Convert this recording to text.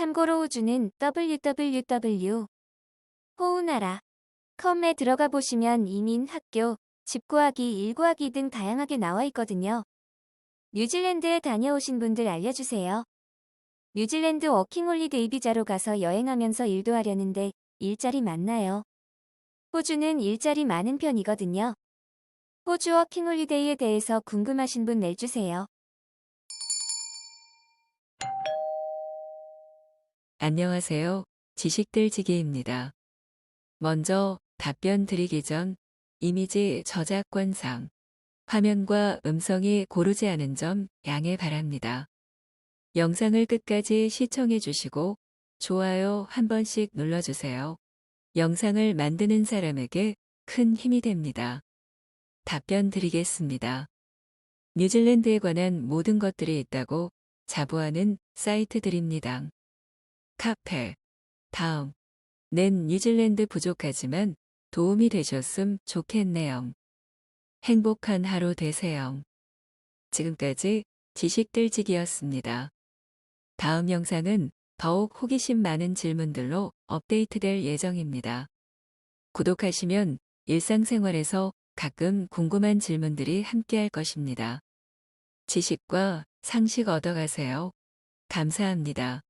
참고로 호주는 www. 호우나라. 컴에 들어가 보시면 이민, 학교, 집 구하기, 일 구하기 등 다양하게 나와 있거든요. 뉴질랜드에 다녀오신 분들 알려주세요. 뉴질랜드 워킹홀리데이 비자로 가서 여행하면서 일도 하려는데 일자리 많나요? 호주는 일자리 많은 편이거든요. 호주 워킹홀리데이에 대해서 궁금하신 분 내주세요. 안녕하세요. 지식들지기입니다. 먼저 답변 드리기 전 이미지 저작권상 화면과 음성이 고르지 않은 점 양해 바랍니다. 영상을 끝까지 시청해 주시고 좋아요 한 번씩 눌러주세요. 영상을 만드는 사람에게 큰 힘이 됩니다. 답변 드리겠습니다. 뉴질랜드에 관한 모든 것들이 있다고 자부하는 사이트들입니다. 카페. 다음. 낸 뉴질랜드 부족하지만 도움이 되셨음 좋겠네요. 행복한 하루 되세요. 지금까지 지식들지기였습니다. 다음 영상은 더욱 호기심 많은 질문들로 업데이트될 예정입니다. 구독하시면 일상생활에서 가끔 궁금한 질문들이 함께할 것입니다. 지식과 상식 얻어가세요. 감사합니다.